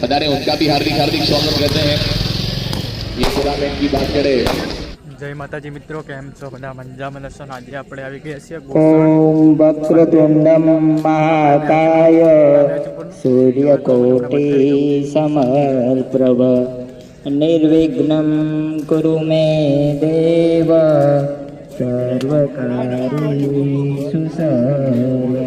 पधारे उनका भी हार्दिक हार्दिक स्वागत करते हैं ये पूरा की बात करें जय माता जी मित्रों केम छो बना मंजा मनसन आज आपड़े આવી ગયા છે ઓમ વક્ર દંડમ માતાય સૂર્ય કોટિ સમર પ્રભ નિર્વિઘ્નમ કુરુ મે દેવ સર્વ કાર્યેષુ સર્વે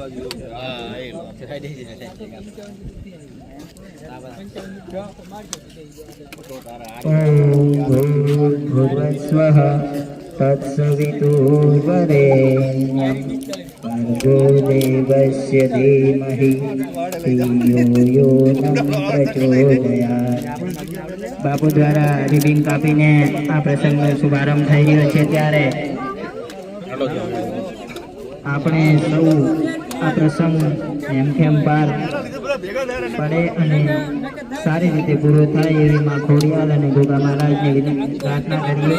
બાજુ હા બાપુ દ્વારા રિબિન કાપીને આ પ્રસંગનો શુભારંભ થઈ રહ્યો છે ત્યારે આપણે સૌ આ પ્રસંગ એમ કેમ પાર પડે અને સારી રીતે પૂરો થાય એવી માં ખોડિયાલ અને ગોગા મહારાજને પ્રાર્થના કરીએ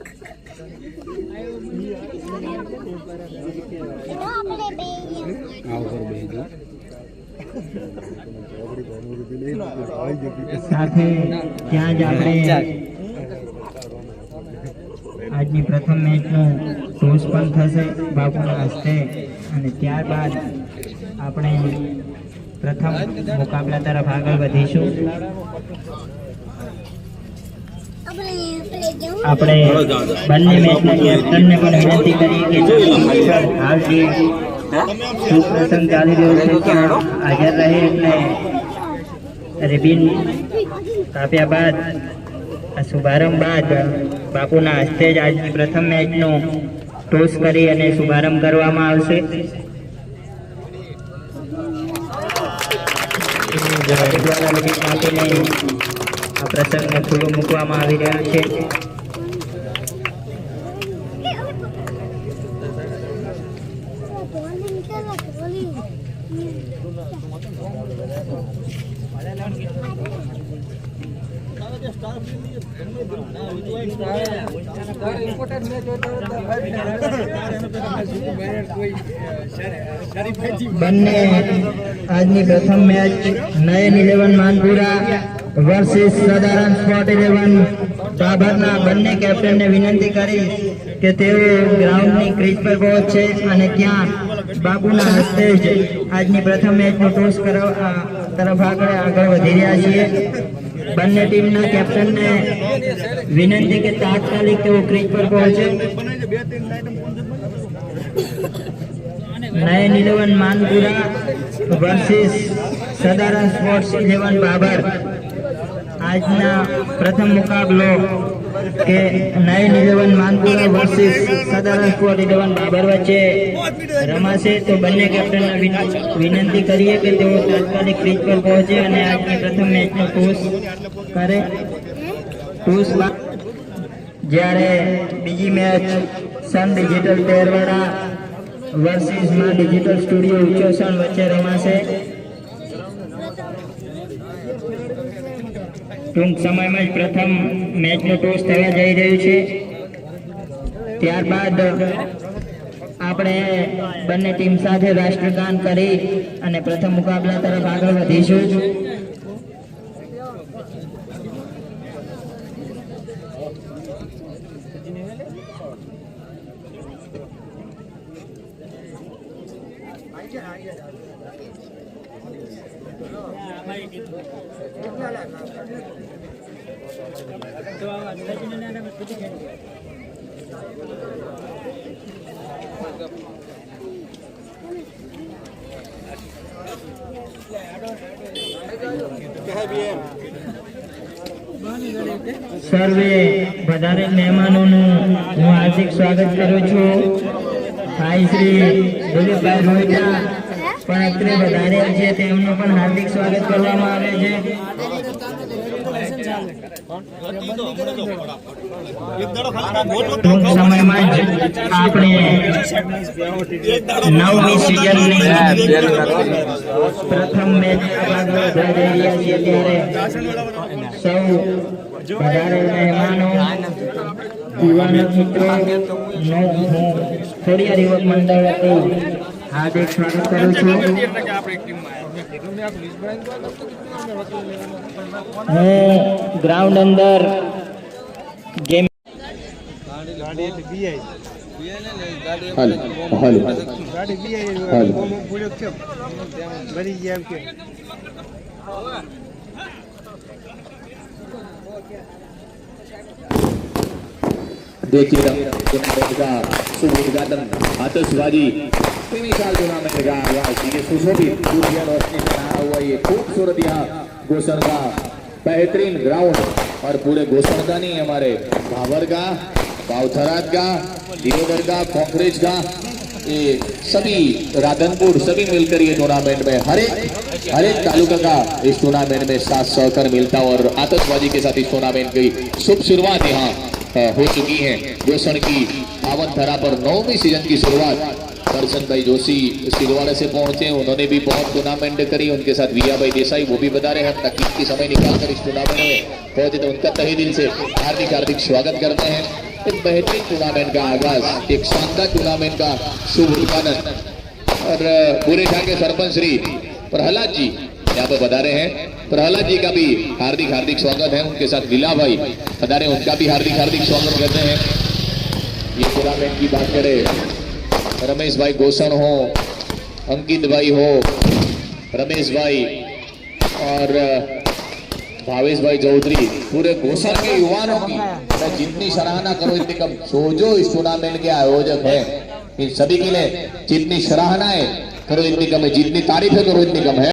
આવો આપણે બેહીએ આવો કરો બેહીજો સાથે ક્યાં જ આપણે આજની પ્રથમ મેચનું ચોસપણ થશે બાપુના હશે અને ત્યાર બાદ આપણે પ્રથમ મુકાબલા દ્વારા આગળ વધીશું આપણે બંને મેચના કેપ્ટનને પણ વિનંતી કરીએ કે હાલ જે સુપ્રસંગ ચાલી રહ્યો છે ત્યાં હાજર રહે એટલે રિબિન કાપ્યા બાદ આ શુભારંભ બાદ બાપુના હસ્તે જ આજની પ્રથમ મેચનો ટોસ કરી અને શુભારંભ કરવામાં આવશે દ્વારા आ प्रसंग ने खुल्लो मुकवामा आज प्रथम मैच नए इलेवन मानपुरा વર્સિસ સાધારણ સ્પોટ ઇલેવન બાબરના બંને કેપ્ટનને વિનંતી કરી કે તેઓ ગ્રાઉન્ડની ક્રીઝ પર પહોંચશે અને ત્યાં બાબુના હસ્તે જ આજની પ્રથમ મેચનો ટોસ કરવા તરફ આગળ આગળ વધી રહ્યા છીએ બંને ટીમના કેપ્ટનને વિનંતી કે તાત્કાલિક તેઓ ક્રીઝ પર પહોંચે Nayan eleven Manpura versus Sadaram sports eleven Babar આજના પ્રથમ મુકાબલો કે nine eleven Manpura versus Sadaranpur eleven Babar વચ્ચે રમાશે તો બંને કેપ્ટનને વિનંતી કરીએ કે તેઓ તાત્કાલિક ક્રીજ પર પહોંચે અને આજની પ્રથમ મેચનો ટોસ કરે ટોસ જ્યારે બીજી મેચ સન ડિજિટલ તેરવાડા વર્સિસમાં ડિજિટલ સ્ટુડિયો ઉચ્ચસણ વચ્ચે રમાશે ટૂંક સમયમાં જ પ્રથમ મેચનો ટોસ થવા જઈ રહ્યું છે ત્યારબાદ આપણે બંને ટીમ સાથે રાષ્ટ્રગાન કરી અને પ્રથમ મુકાબલા તરફ આગળ વધીશું Yeah, yeah. સર્વે વધારે મહેમાનોનું હું હાર્દિક સ્વાગત કરું છું ભાઈ શ્રી દિલીપભાઈ રોહિતા પણ વધારે છે તેમનું પણ હાર્દિક સ્વાગત કરવામાં આવે છે ટૂંક સમયમાં જ આપણે નવમી સિઝનની પ્રથમ મેચ ત્યારે સૌ વધારે મહેમાનો યુવાન મિત્રો થોડી હરિવક મંડળ હતું હાર્દિક સ્વાગત કરું છું હું ગ્રાઉન્ડ અંદર ગેમ હાલ હાલ હાલ देखिएगा आतशबाजी सेमीफाइनल टूर्नामेंट का आगाज ये सुशोभित रोशनी से हुआ ये खूबसूरत यहाँ का बेहतरीन ग्राउंड और पूरे गोसन का नहीं हमारे भावर का भावथराज का दियोदर का कांग्रेज का ये सभी राधनपुर सभी मिलकर ये टूर्नामेंट में हर एक हर एक तालुका का इस टूर्नामेंट में साथ सहकर मिलता और आतशबाजी के साथ इस टूर्नामेंट की शुभ शुरुआत यहाँ हो चुकी है जोशन की पावन धरा पर नौवीं सीजन की शुरुआत दर्शन भाई जोशी सिलवाड़ा से पहुंचे उन्होंने भी बहुत टूर्नामेंट करी उनके साथ विया भाई देसाई वो भी बता रहे हैं हम तकलीफ समय निकाल कर इस टूर्नामेंट में पहुंचे तो उनका तही दिल से हार्दिक हार्दिक स्वागत करते हैं एक बेहतरीन टूर्नामेंट का आगाज एक शानदार टूर्नामेंट का शुभ और बुरे के सरपंच श्री प्रहलाद जी यहाँ पर पधारे हैं प्रहलाद जी का भी हार्दिक हार्दिक स्वागत है उनके साथ लीला भाई पधारे उनका भी हार्दिक हार्दिक स्वागत करते हैं ये टूर्नामेंट की बात करें रमेश भाई गोसन हो अंकित भाई हो रमेश भाई और भावेश भाई चौधरी पूरे घोषण के युवाओं की मैं जितनी सराहना करो इतनी कम सोचो जो इस टूर्नामेंट के आयोजक है इन सभी के लिए जितनी सराहनाएं करो इतनी कम है जितनी तारीफें करो इतनी कम है